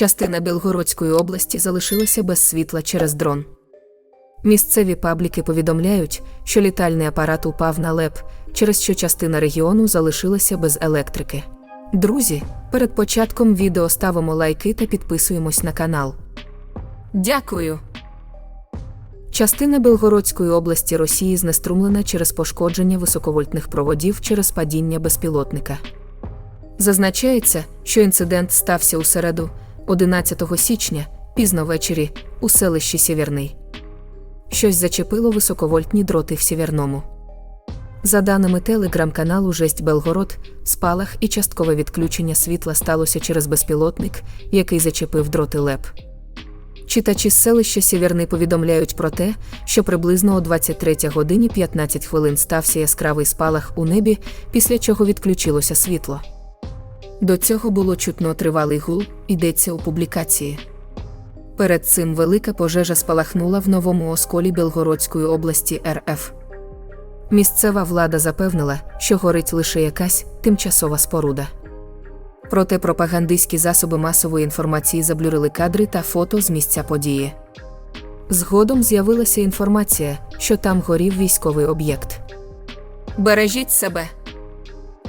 Частина Білгородської області залишилася без світла через дрон. Місцеві пабліки повідомляють, що літальний апарат упав на леп, через що частина регіону залишилася без електрики. Друзі, перед початком відео ставимо лайки та підписуємось на канал. Дякую. Частина Белгородської області Росії знеструмлена через пошкодження високовольтних проводів через падіння безпілотника. Зазначається, що інцидент стався у середу, 11 січня, пізно ввечері, у селищі Сєвєрний. Щось зачепило високовольтні дроти в Сєвєрному. За даними телеграм-каналу Жесть Белгород, спалах і часткове відключення світла сталося через безпілотник, який зачепив дроти ЛЕП. Читачі з селища Сєвєрний повідомляють про те, що приблизно о 23 годині 15 хвилин стався яскравий спалах у небі, після чого відключилося світло. До цього було чутно тривалий гул, йдеться у публікації. Перед цим велика пожежа спалахнула в новому осколі Білгородської області РФ. Місцева влада запевнила, що горить лише якась тимчасова споруда. Проте пропагандистські засоби масової інформації заблюрили кадри та фото з місця події. Згодом з'явилася інформація, що там горів військовий об'єкт. Бережіть себе.